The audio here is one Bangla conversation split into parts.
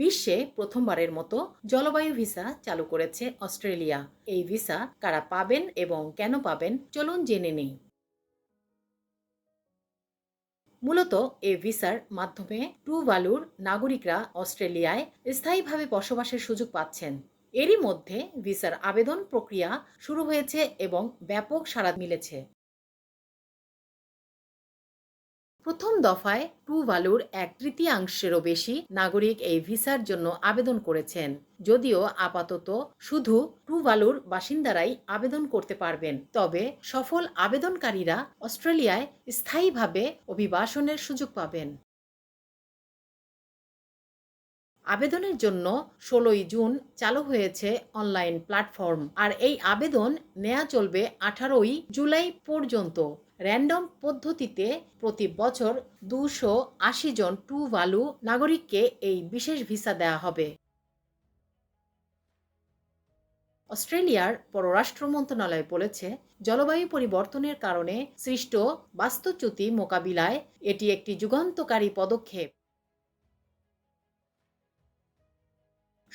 বিশ্বে প্রথমবারের মতো জলবায়ু ভিসা চালু করেছে অস্ট্রেলিয়া। এই ভিসা কারা পাবেন এবং কেন পাবেন, চলুন জেনে নেই। মূলত এই ভিসার মাধ্যমে টুভালুর নাগরিকরা অস্ট্রেলিয়ায় স্থায়ীভাবে বসবাসের সুযোগ পাচ্ছেন। এরই মধ্যে ভিসার আবেদন প্রক্রিয়া শুরু হয়েছে এবং ব্যাপক সাড়া মিলেছে। প্রথম দফায় টু টুভালুর এক তৃতীয়াংশেরও বেশি নাগরিক এই ভিসার জন্য আবেদন করেছেন। যদিও আপাতত শুধু টু টুভালুর বাসিন্দারাই আবেদন করতে পারবেন। তবে সফল আবেদনকারীরা অস্ট্রেলিয়ায় স্থায়ীভাবে অভিবাসনের সুযোগ পাবেন। আবেদনের জন্য ষোলোই জুন চালু হয়েছে অনলাইন প্ল্যাটফর্ম। আর এই আবেদন নেওয়া চলবে আঠারোই জুলাই পর্যন্ত। র্যান্ডম পদ্ধতিতে প্রতি বছর দুশো আশি জন টু ভালু নাগরিককে এই বিশেষ ভিসা দেওয়া হবে। অস্ট্রেলিয়ার পররাষ্ট্র মন্ত্রণালয় বলেছে, জলবায়ু পরিবর্তনের কারণে সৃষ্ট বাস্তুচ্যুতি মোকাবিলায় এটি একটি যুগান্তকারী পদক্ষেপ।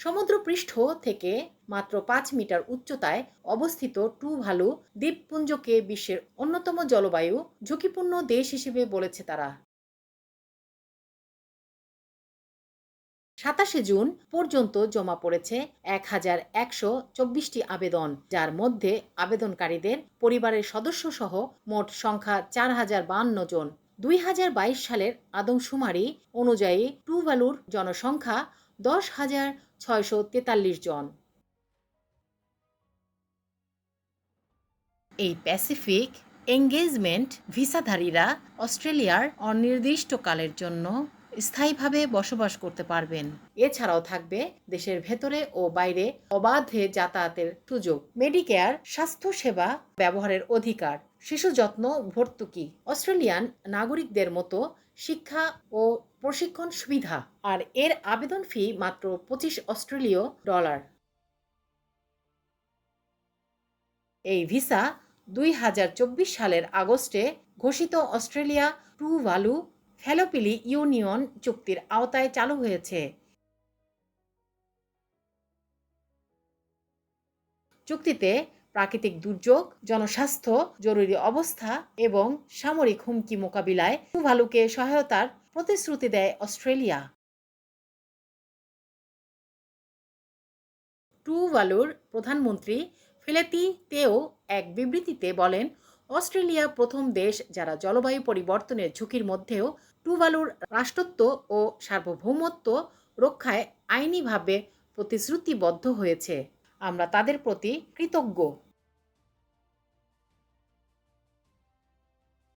সমুদ্রপৃষ্ঠ থেকে মাত্র পাঁচ মিটার উচ্চতায় অবস্থিত টু ভালু দ্বীপপুঞ্জকে বিশ্বের অন্যতম জলবায়ু, ঝুঁকিপূর্ণ দেশ হিসেবে বলেছে তারা। সাতাশে জুন পর্যন্ত জমা পড়েছে এক হাজার একশো চব্বিশটি আবেদন, যার মধ্যে আবেদনকারীদের পরিবারের সদস্য সহ মোট সংখ্যা চার হাজার বান্ন জন। দুই হাজার বাইশ সালের আদমশুমারি অনুযায়ী টুভালুর জনসংখ্যা দশ হাজার ছয়শো তেতাল্লিশ জন। এই প্যাসিফিক এঙ্গেজমেন্ট ভিসাধারীরা অস্ট্রেলিয়ার অনির্দিষ্টকালের জন্য স্থায়ীভাবে বসবাস করতে পারবেন। এছাড়াও থাকবে দেশের ভেতরে ও বাইরে অবাধে যাতায়াতের সুযোগ। মেডিকেয়ার স্বাস্থ্যসেবা ব্যবহারের অধিকার শিশু যত্ন ভর্তুকি, অস্ট্রেলিয়ান নাগরিকদের মতো শিক্ষা ও প্রশিক্ষণ সুবিধা আর এর আবেদন ফি মাত্র পঁচিশ অস্ট্রেলীয় ডলার। এই ভিসা দুই হাজার চব্বিশ সালের আগস্টে ঘোষিত Australia Tuvalu Falepili union চুক্তির আওতায় চালু হয়েছে। চুক্তিতে প্রাকৃতিক দুর্যোগ, জনস্বাস্থ্য, জরুরি অবস্থা এবং সামরিক হুমকি মোকাবিলায় টুভালুকে সহায়তার প্রতিশ্রুতি দেয় অস্ট্রেলিয়া। টুভালুর প্রধানমন্ত্রী ফিলেতি তেও এক বিবৃতিতে বলেন, অস্ট্রেলিয়া প্রথম দেশ যারা জলবায়ু পরিবর্তনের ঝুঁকির মধ্যেও টুভালুর রাষ্ট্রত্ব ও সার্বভৌমত্ব রক্ষায় আইনিভাবে প্রতিশ্রুতিবদ্ধ হয়েছে। আমরা তাদের প্রতি কৃতজ্ঞ।